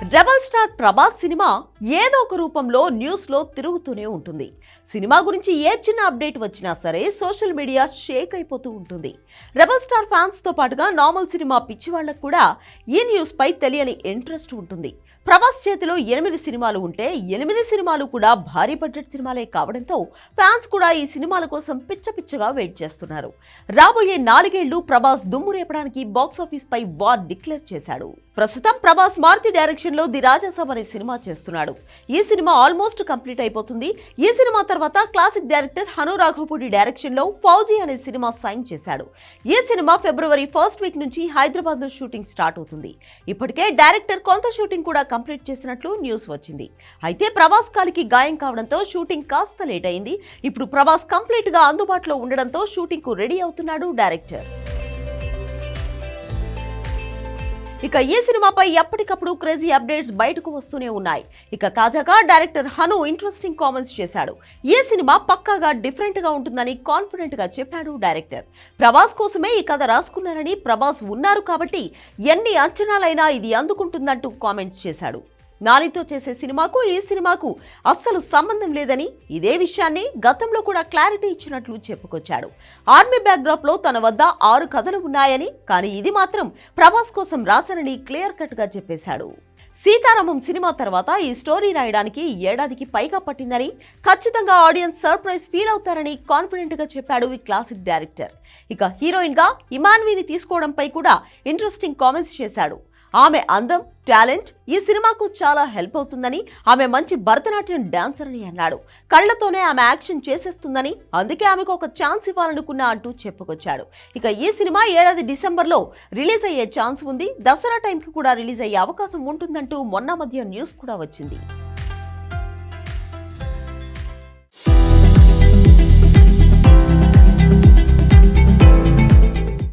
Rebel star Prabhas cinema ఏదో ఒక రూపంలో న్యూస్లో తిరుగుతూనే ఉంటుంది. సినిమా గురించి ఏ చిన్న అప్డేట్ వచ్చినా సరే సోషల్ మీడియా షేక్ అయిపోతూ ఉంటుంది. రెబల్ స్టార్ ఫ్యాన్స్తో పాటుగా నార్మల్ సినిమా పిచ్చి వాళ్ళకు కూడా ఈ న్యూస్పై తెలియని ఇంట్రెస్ట్ ఉంటుంది. ప్రభాస్ చేతిలో ఎనిమిది సినిమాలు ఉంటే ఎనిమిది సినిమాలు కూడా భారీ బడ్జెట్ సినిమాలే కావడంతో ఫ్యాన్స్ కూడా ఈ సినిమాల కోసం పిచ్చ పిచ్చగా వెయిట్ చేస్తున్నారు. రాబోయే నాలుగేళ్ళు ప్రభాస్ దుమ్ము రేపడానికి బాక్సాఫీస్పై వార్ డిక్లేర్ చేశాడు. ప్రస్తుతం ప్రభాస్ మారుతి డైరెక్షన్లో ది రాజాసాబ్ అనే సినిమా చేస్తున్నాడు. ఈ సినిమా ఆల్మోస్ట్ కంప్లీట్ అయిపోతుంది. ఈ సినిమా తర్వాత క్లాసిక్ డైరెక్టర్ హను రాఘవపూడి డైరెక్షన్లో ఫౌజీ అనే సినిమా సైన్ చేశాడు. ఈ సినిమా ఫిబ్రవరి ఫస్ట్ వీక్ నుంచి హైదరాబాద్లో షూటింగ్ స్టార్ట్ అవుతుంది. ఇప్పటికే డైరెక్టర్ కొంత షూటింగ్ కూడా కంప్లీట్ చేసినట్లు న్యూస్ వచ్చింది. అయితే ప్రభాస్ కాలికి గాయం కావడంతో షూటింగ్ కాస్త లేట్ అయింది. ఇప్పుడు ప్రభాస్ కంప్లీట్గా అందుబాటులో ఉండడంతో షూటింగ్కు రెడీ అవుతున్నాడు డైరెక్టర్. ఇక ఈ సినిమాపై ఎప్పటికప్పుడు క్రేజీ అప్డేట్స్ బయటకు వస్తూనే ఉన్నాయి. ఇక తాజాగా డైరెక్టర్ హను ఇంట్రెస్టింగ్ కామెంట్స్ చేశాడు. ఈ సినిమా పక్కాగా డిఫరెంట్గా ఉంటుందని కాన్ఫిడెంట్గా చెప్పాడు డైరెక్టర్. ప్రభాస్ కోసమే ఈ కథ రాసుకున్నారని ప్రభాస్ ఉన్నారు కాబట్టి ఎన్ని అంచనాలైనా ఇది అందుకుంటుందంటూ కామెంట్స్ చేశాడు. నానితో చేసే సినిమాకు ఈ సినిమాకు అస్సలు సంబంధం లేదని ఇదే విషయాన్ని గతంలో కూడా క్లారిటీ ఇచ్చినట్లు చెప్పుకొచ్చాడు. ఆర్మీ బ్యాక్డ్రాప్లో తన వద్ద ఆరు కథలు ఉన్నాయని కానీ ఇది మాత్రం ప్రభాస్ కోసం రాశానని క్లియర్ కట్గా చెప్పేశాడు. సీతారామం సినిమా తర్వాత ఈ స్టోరీ రాయడానికి ఏడాదికి పైగా పట్టిందని ఖచ్చితంగా ఆడియన్స్ సర్ప్రైజ్ ఫీల్ అవుతారని కాన్ఫిడెంట్గా చెప్పాడు ఈ క్లాసిక్ డైరెక్టర్. ఇక హీరోయిన్గా ఇమాన్వీని తీసుకోవడంపై కూడా ఇంట్రెస్టింగ్ కామెంట్స్ చేశాడు. ఆమె అందం టాలెంట్ ఈ సినిమాకు చాలా హెల్ప్ అవుతుందని ఆమె మంచి భరతనాట్యం డాన్సర్ అని అన్నాడు. కళ్ళతోనే ఆమె యాక్షన్ చేసేస్తుందని అందుకే ఆమెకు ఒక ఛాన్స్ ఇవ్వాలనుకున్నా అంటూ చెప్పుకొచ్చాడు. ఇక ఈ సినిమా ఏడాది డిసెంబర్లో రిలీజ్ అయ్యే ఛాన్స్ ఉంది. దసరా టైంకి కూడా రిలీజ్ అయ్యే అవకాశం ఉంటుందంటూ మొన్న మధ్య న్యూస్ కూడా వచ్చింది.